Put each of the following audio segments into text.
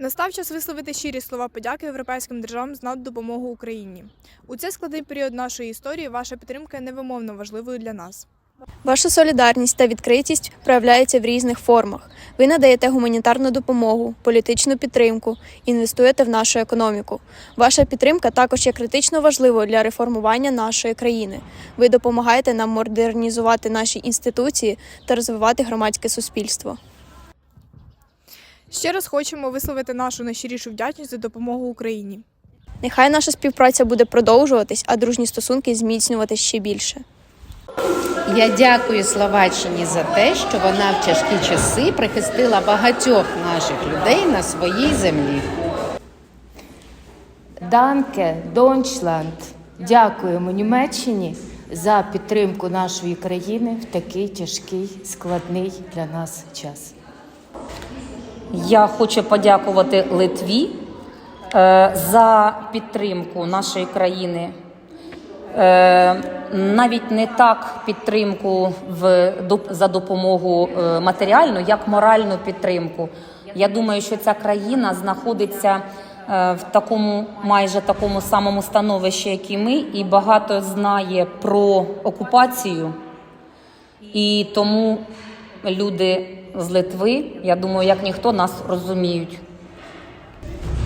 Настав час висловити щирі слова подяки європейським державам за допомогу Україні. У цей складний період нашої історії ваша підтримка є невимовно важливою для нас. Ваша солідарність та відкритість проявляється в різних формах. Ви надаєте гуманітарну допомогу, політичну підтримку, інвестуєте в нашу економіку. Ваша підтримка також є критично важливою для реформування нашої країни. Ви допомагаєте нам модернізувати наші інституції та розвивати громадське суспільство. Ще раз хочемо висловити нашу найщирішу вдячність за допомогу Україні. Нехай наша співпраця буде продовжуватись, а дружні стосунки зміцнюватись ще більше. Я дякую Словаччині за те, що вона в тяжкі часи прихистила багатьох наших людей на своїй землі. Данке, Дончланд. Дякуємо Німеччині за підтримку нашої країни в такий тяжкий, складний для нас час. Я хочу подякувати Литві е, за підтримку нашої країни. Е, навіть не так підтримку в, за допомогу е, матеріальну, як моральну підтримку. Я думаю, що ця країна знаходиться в такому майже такому самому становищі, як і ми, і багато знає про окупацію. І тому люди з Литви, я думаю, як ніхто нас розуміють.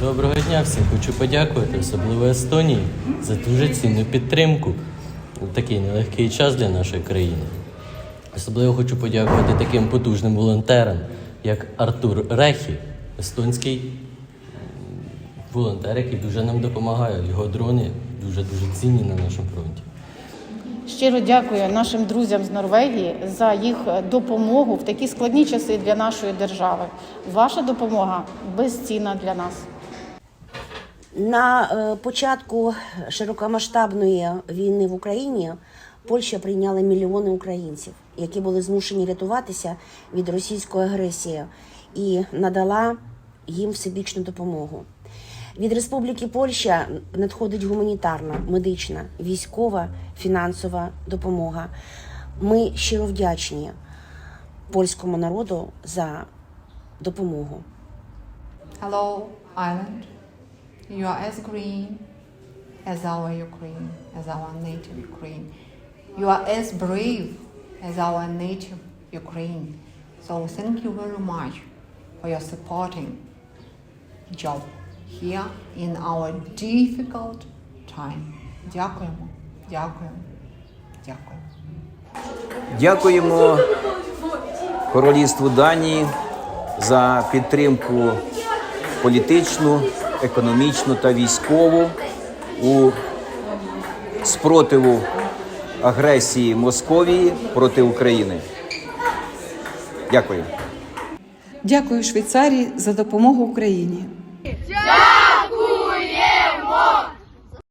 Доброго дня всім. Хочу подякувати, особливо Естонії, за дуже цінну підтримку такий нелегкий час для нашої країни. Особливо хочу подякувати таким потужним волонтерам, як Артур Рехі, естонський волонтер, який дуже нам допомагає. Його дрони дуже дуже цінні на нашому фронті. Щиро дякую нашим друзям з Норвегії за їх допомогу в такі складні часи для нашої держави. Ваша допомога безцінна для нас. На е, початку широкомасштабної війни в Україні Польща прийняла мільйони українців, які були змушені рятуватися від російської агресії, і надала їм всебічну допомогу. Від Республіки Польща надходить гуманітарна, медична, військова, фінансова допомога. Ми щиро вдячні польському народу за допомогу. Hello, Ireland. You are as green as our Ukraine, as our native Ukraine. You are as brave as our native Ukraine. So thank you very much for your supporting job here in our difficult time. Дякуємо, дякуємо, дякуємо. Дякуємо Королівству Данії за підтримку політичну, економічну та військову у спротиву агресії Московії проти України. Дякую. Дякую Швейцарії за допомогу Україні. Дякуємо!